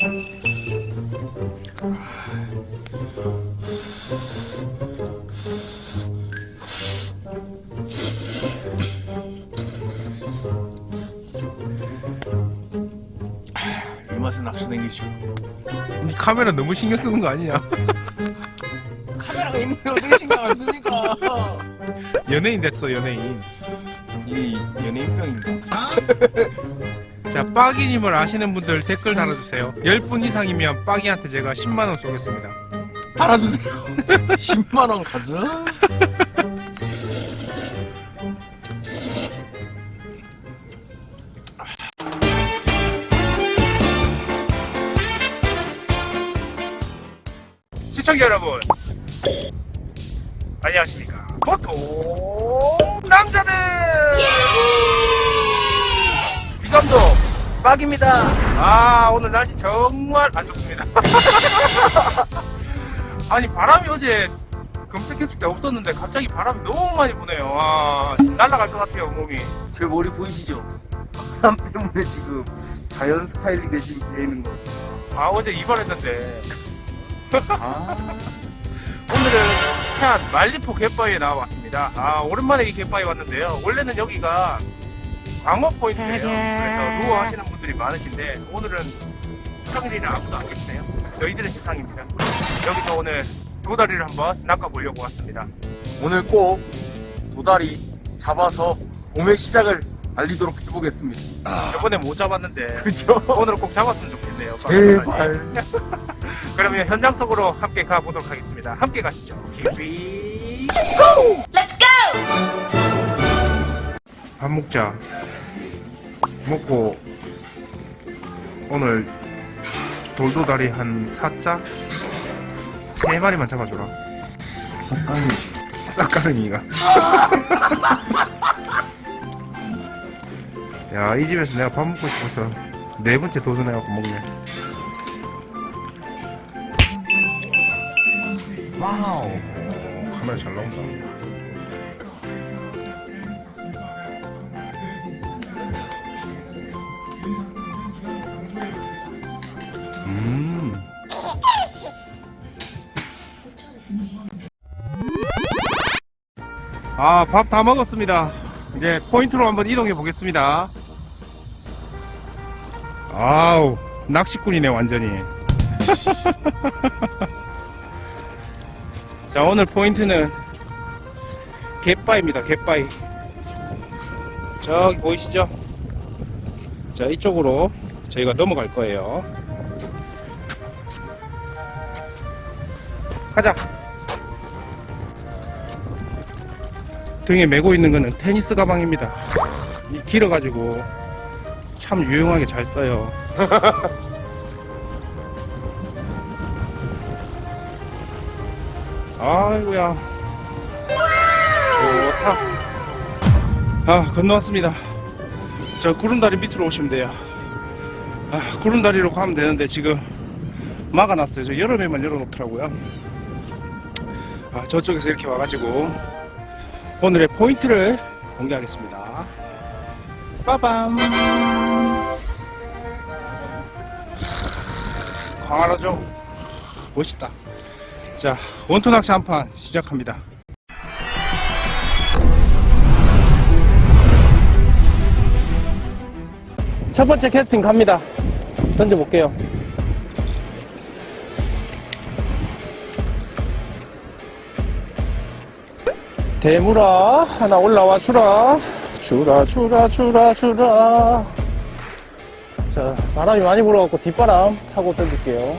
이 맛에 낚시 댕기시오. 니 카메라 너무 신경 쓰는 거 아니야? 카메라가 있는데 어떻게 신경 안 씁니까? 연예인 됐어 연예인. 이 연예인병인가? 자 빠기님을 아시는 분들 댓글 달아주세요. 10분 이상이면 빠기한테 제가 10만 원 쏘겠습니다. 달아주세요. 10만 원 가져. 시청자 여러분 안녕하십니까 보통 남자들 비감독 빡입니다. 아 오늘 날씨 정말 안 좋습니다 아니 바람이 어제 검색했을 때 없었는데 갑자기 바람이 너무 많이 부네요 아 날아갈 것 같아요 몸이 제 머리 보이시죠? 바람 때문에 지금 자연 스타일링 대신 돼 있는 거. 아 어제 이발했는데 아, 오늘은 태안 말리포 갯바위에 나와봤습니다. 아, 오랜만에 이 갯바위 왔는데요. 원래는 여기가 광어 포인트예요. 그래서 루어 하시는 분들이 많으신데 오늘은 평일이라 아무도 안 계시네요. 저희들의 세상입니다. 여기서 오늘 도다리를 한번 낚아보려고 왔습니다. 오늘 꼭 도다리 잡아서 봄의 시작을 알리도록 해보겠습니다. 저번에 못 잡았는데 그죠? 오늘 꼭 잡았으면 좋겠네요. 제발. 그러면 현장 속으로 함께 가보도록 하겠습니다. 함께 가시죠. go! 밥 먹자. 먹고 오늘 돌도다리 한 4자? 세 마리만 잡아줘라. 싹가이지. 싹가릉이가. 야, 이 집에서 내가 밥 먹고 싶어서 네 번째 도전해갖고 먹네. 와우. 카메라 잘 나온다. 아, 밥 다 먹었습니다. 이제 포인트로 한번 이동해 보겠습니다. 아우, 낚시꾼이네, 완전히. 자 오늘 포인트는 갯바입니다 갯바위 저기 보이시죠 자 이쪽으로 저희가 넘어갈 거예요 가자 등에 메고 있는 거는 테니스 가방입니다. 이 길어가지고 참 유용하게 잘 써요. 아이고야. 좋다. 아 건너왔습니다. 저 구름다리 밑으로 오시면 돼요. 아 구름다리로 가면 되는데 지금 막아놨어요. 저 여름에만 열어놓더라고요. 아 저쪽에서 이렇게 와가지고 오늘의 포인트를 공개하겠습니다 빠밤 광활하죠 멋있다 자, 원투 낚시 한 판 시작합니다. 첫 번째 캐스팅 갑니다. 던져볼게요. 대물아, 하나 올라와 주라. 주라, 주라, 주라, 주라. 자, 바람이 많이 불어갖고 뒷바람 타고 던질게요.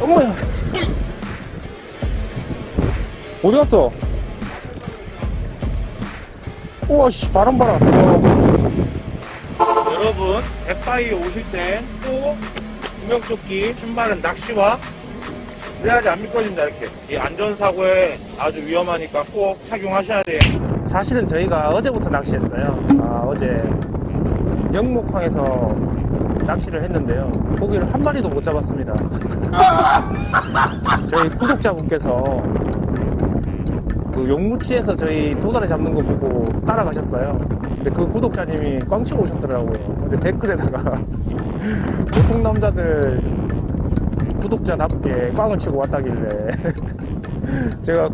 어머야. 어디 갔어? 우와, 씨, 바람 봐라. 여러분, 갯바위 오실 땐꼭 구명조끼, 신발은 낚시와 그래야지 안 미끄러진다, 이렇게. 이 안전사고에 아주 위험하니까 꼭 착용하셔야 돼요. 사실은 저희가 어제부터 낚시했어요. 아, 어제 영목항에서 낚시를 했는데요. 고기를 한 마리도 못 잡았습니다. 저희 구독자분께서 그 용무치에서 저희 도다리 잡는 거 보고 따라가셨어요. 근데 그 구독자님이 꽝 치고 오셨더라고요. 근데 댓글에다가 보통 남자들 구독자답게 꽝을 치고 왔다길래 제가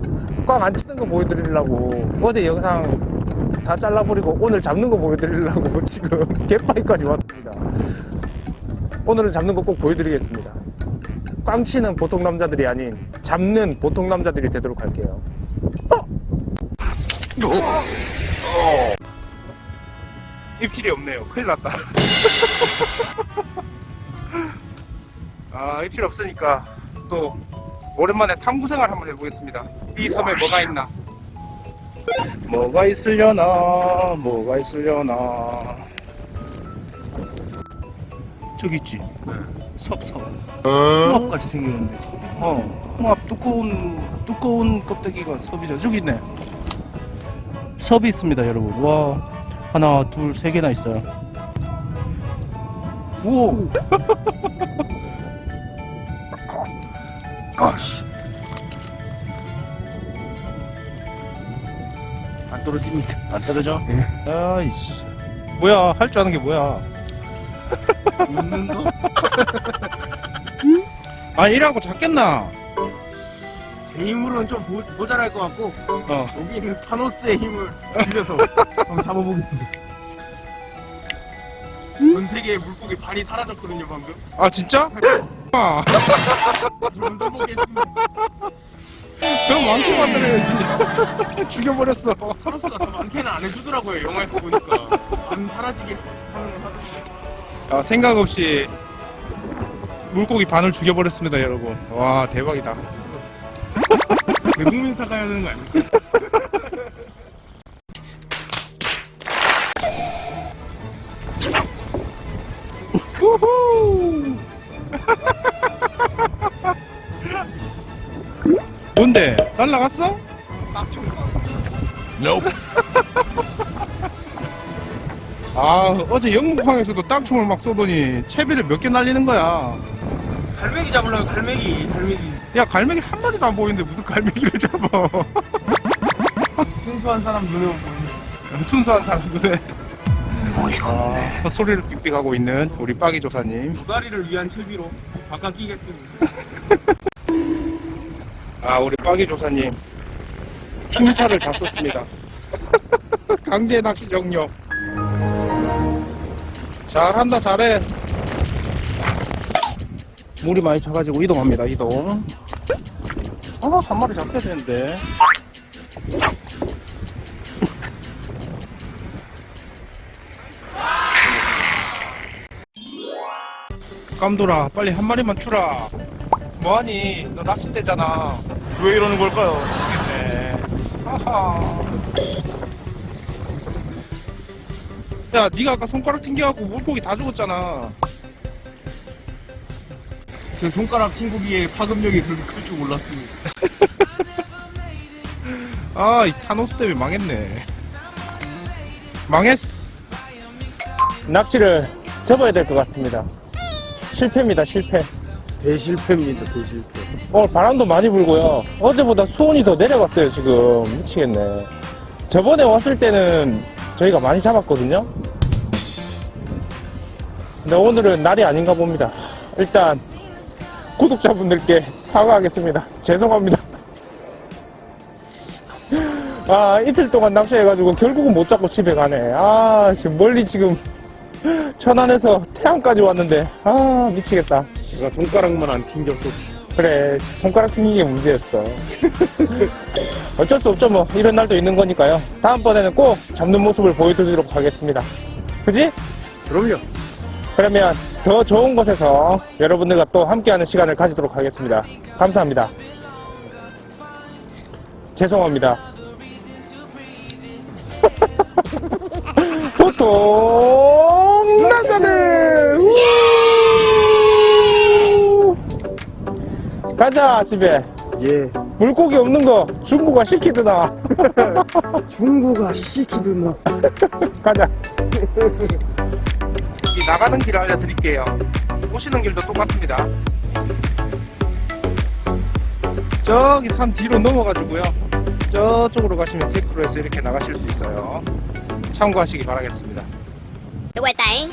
꽝 안 치는 거 보여드리려고 어제 영상 다 잘라버리고 오늘 잡는 거 보여드리려고 지금 갯바위까지 왔습니다. 오늘은 잡는 거 꼭 보여드리겠습니다. 꽝 치는 보통 남자들이 아닌 잡는 보통 남자들이 되도록 할게요. 입질이 없네요. 큰일 났다. 아, 입질 없으니까 또 오랜만에 탐구 생활 한번 해보겠습니다. 이 섬에 뭐가 있나? 뭐가 있으려나? 뭐가 있으려나? 저기 있지. 섭, 섭. 홍합같이 생겼는데 섭이. 어, 홍합 두꺼운 두꺼운 껍데기가 섭이죠. 저기 있네. 섭이 있습니다, 여러분. 와, 하나, 둘, 세 개나 있어요. 오. 아씨. 안 떨어집니다. 안 떨어져? 예. 아이씨. 뭐야? 할 줄 아는 게 뭐야? 웃는 거? 아, 이래갖고 잡겠나? 제 힘으로는 좀 모, 모자랄 것 같고 어. 여기는 타노스의 힘을 빌려서 한번 잡아보겠습니다. 전 세계의 물고기 발이 사라졌거든요 방금. 아, 진짜? 아, 먼저 보겠습니다. 형 많게 만들어야지. 죽여버렸어. 타노스가 더 많게는 안 해주더라고요 영화에서 보니까 안 사라지게 하는 걸 하더라고요. 아, 생각 없이 물고기 반을 죽여버렸습니다, 여러분. 와, 대박이다. 대국민 사과해야 되는 거 아닙니까? 뭔데? 날라갔어? 딱 총 쐈어. 아, 어제 영국항에서도 땅총을 막 쏘더니 채비를 몇 개 날리는 거야. 갈매기 잡으려고 갈매기 갈매기 야, 갈매기 한 마리도 안 보이는데 무슨 갈매기를 잡아. 순수한 사람 눈에 보이는 순수한 사람 눈에. 아, 소리를 삑삑 하고 있는 우리 빠기 조사님. 두 다리를 위한 채비로 바꿔 끼겠습니다. 아, 우리 빠기 조사님. 힘사를 다 썼습니다. 강제 낚시 종료. 잘한다, 잘해. 물이 많이 차가지고 이동합니다, 이동. 아, 한 마리 잡혀야 되는데. 깜돌아, 빨리 한 마리만 주라. 뭐하니? 너 낚싯대잖아. 왜 이러는 걸까요? 미치겠네. 하하. 야, 네가 아까 손가락 튕겨갖고 물고기 다 죽었잖아. 제 손가락 튕기기에 파급력이 그렇게 클 줄 몰랐습니다. 아, 이 타노스 때문에 망했네. 망했어. 낚시를 접어야 될 것 같습니다. 실패입니다, 실패. 대실패입니다, 대실패. 오늘 바람도 많이 불고요. 어제보다 수온이 더 내려갔어요, 지금. 미치겠네. 저번에 왔을 때는 저희가 많이 잡았거든요. 근데 오늘은 날이 아닌가 봅니다. 일단, 구독자분들께 사과하겠습니다. 죄송합니다. 아, 이틀 동안 낚시해가지고 결국은 못 잡고 집에 가네. 아, 지금 멀리 지금 천안에서 태안까지 왔는데, 아, 미치겠다. 제가 손가락만 안 튕겼어. 그래 손가락 튕기게 문제였어. 어쩔 수 없죠 뭐. 이런 날도 있는 거니까요. 다음번에는 꼭 잡는 모습을 보여드리도록 하겠습니다. 그지? 그럼요. 그러면 더 좋은 곳에서 여러분들과 또 함께하는 시간을 가지도록 하겠습니다. 감사합니다. 죄송합니다. 보통 가자 집에 예. 물고기 없는 거 중국가 시키드나 중국아 시키드나. 가자 이 나가는 길을 알려드릴게요 오시는 길도 똑같습니다 저기 산 뒤로 넘어가지고요 저쪽으로 가시면 테이프로에서 이렇게 나가실 수 있어요. 참고하시기 바라겠습니다. Tạng